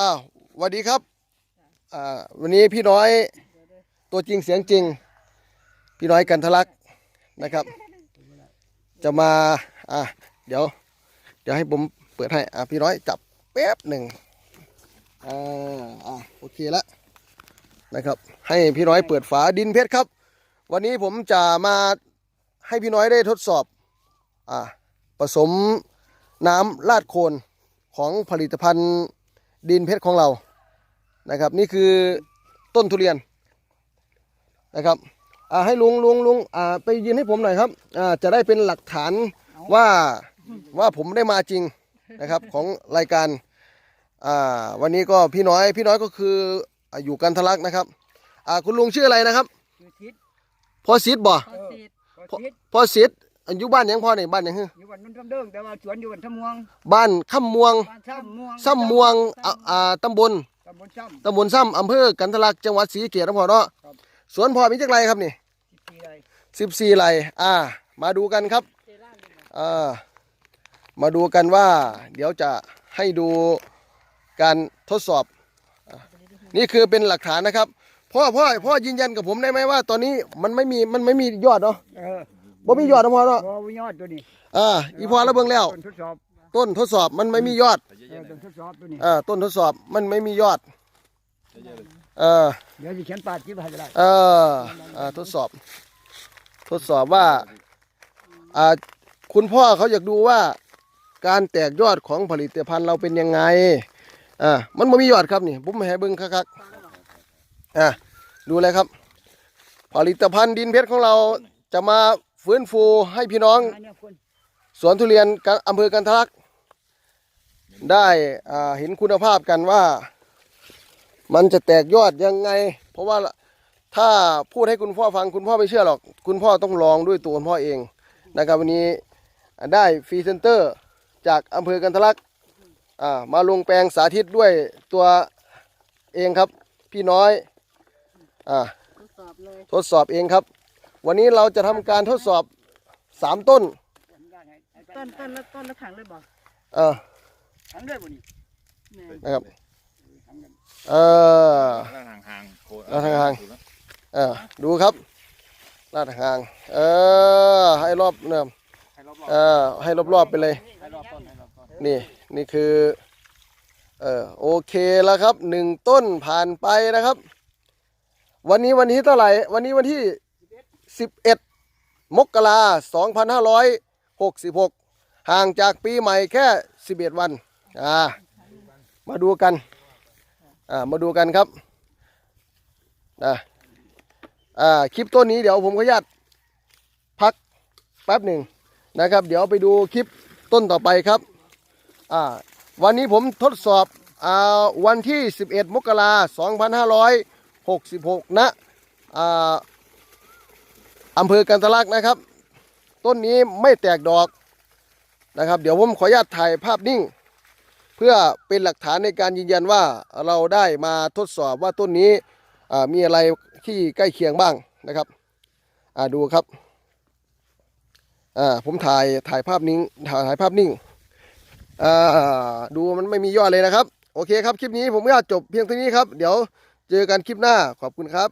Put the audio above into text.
อ้าวสวัสดีครับอ่าวันนี้พี่น้อยตัวจริงเสียงจริง พี่น้อยกันทะลักนะครับ จะมาอะเดี๋ยว เดี๋ยวให้ผมเปิดให้อะพี่น้อยจับแป๊บหนึ่งอ่าอะโอเคแล้วนะครับ ให้พี่น้อยเปิดฝาดินเพชรครับ วันนี้ผมจะมาให้พี่น้อยได้ทดสอบอ่าผสมน้ำลาดโคนของผลิตภัณฑ์ ดินเพชรของเรานะครับ นี่คือต้นทุเรียนนะครับอ่าให้ลุงลุงลุงอ่าไปยืนให้ผมหน่อยครับอ่าจะได้เป็นหลักฐานว่าว่าผมได้มาจริงนะครับของรายการอ่าวันนี้ก็พี่น้อยพี่น้อยก็คืออ่าอยู่กันทะลักนะครับอ่าคุณลุงชื่ออะไรนะครับ อยู่ทิศพ่อซิดบ่พอสิทธิ์ก็ทิศพ่อซิด อายุบ้านหยังพ่อเนี่ยบ้านหยังฮึอยู่วันนุ่นทำเดิงแต่ว่าสวนอยู่วันทำม่วงบ้านข้ามม่วงบ้านซ้ำม่วงซ้ำม่วงอ่าอ่าตำบลตำบลซ้ตำบลซ้ำอำเภอกันทะลักจังหวัดศรีสะเกษนะพ่อเนาะครับสวนพ่อมีจักไรครับนี่ำที่ไรสิบสี่ไร่อ่า มาดูกันครับเจร่าเลยเหรออ่ามาดูกันว่า เดี๋ยวจะให้ดูการทดสอบอะนี่คือเป็นหลักฐานนะครับพ่อพ่อพ่อยืนยันกับผมได้ไหมว่า ตอนนี้มันไม่มีมันไม่มียอดเนาะเออ บ่มียอดนะพ่อเนาะพอวิยอดตัวนี้อ่าอีพอแล้วเบิ่งแล้ว ต้นทดสอบต้นทดสอบมันไม่มียอดเออต้นทดสอบตัวนี้ อ่าต้นทดสอบมันไม่มียอดเออเดี๋ยวจะเขียนปาดที่ให้ก็ได้เอออ่าทดสอบ ทดสอบว่าอ่าคุณพ่อเขาอยากดูว่า การแตกยอดของผลิตภัณฑ์เราเป็นยังไงอ่ามันไม่มียอดครับนี่ผมให้เบิ้งคักๆอ่าดูเลยครับ ผลิตภัณฑ์ดินเพชรของเราจะมา ฟื้นฟูให้พี่น้องอันเนี้ยคนสวนทุเรียนกะอำเภอกันทะลัก ได้อ่าเห็นคุณภาพกันว่า มันจะแตกยอดยังไง เพราะว่าถ้าพูดให้คุณพ่อฟังคุณพ่อไม่เชื่อหรอก คุณพ่อต้องลองด้วยตัวคุณพ่อเองนะครับวันนี้ได้ฟรีเซนเตอร์จากอำเภอกันทะลักอ่ามาลงแปลงสาธิตด้วยตัวเองครับ พี่น้อยอ่าทดสอบเลยทดสอบเองครับ วันนี้เราจะทำการทดสอบสามต้น ต้นต้นแล้วต้นแล้วขังเลยบอกเออทั้งเลยบ่นี่แหม่นะครับ ทั้งกันเออลาดห่างๆโคลาดห่าง เออดูครับ ลาดห่าง เออ ให้รอบเนี่ยให้รอบเออให้รอบๆไปเลย ๆให้รอบต้นให้รอบต้นนี่นี่คือเออโอเคแล้วครับหนึ่งต้นผ่านไปนะครับ วันนี้วันที่เท่าไหร่ วันนี้วันที่ สิบเอ็ดมกราสองพันห้าร้อยหกสิบหกห่างจากปีใหม่แค่สิบเอ็ดวัน อ่า มาดูกัน อ่า มาดูกันครับอ่าอ่า คลิปต้นนี้เดี๋ยวผมขออนุญาตพักแป๊บหนึ่งนะครับ เดี๋ยวไปดูคลิปต้นต่อไปครับ อ่า วันนี้ผมทดสอบ อ่า วันที่ 11 มกราคม2566ณอ่า อำเภอกันทะลักนะครับ ต้นนี้ไม่แตกดอกนะครับ เดี๋ยวผมขออนุญาตถ่ายภาพนิ่ง เพื่อเป็นหลักฐานในการยืนยันว่าเราได้มาทดสอบว่าต้นนี้มีอะไรที่ใกล้เคียงบ้างนะครับดูครับผมถ่ายถ่ายภาพนิ่งถ่ายภาพนิ่งดูมันไม่มียอดเลยนะครับ โอเคครับ คลิปนี้ผมก็จบเพียงเท่านี้ครับ เดี๋ยวเจอกันคลิปหน้าขอบคุณครับ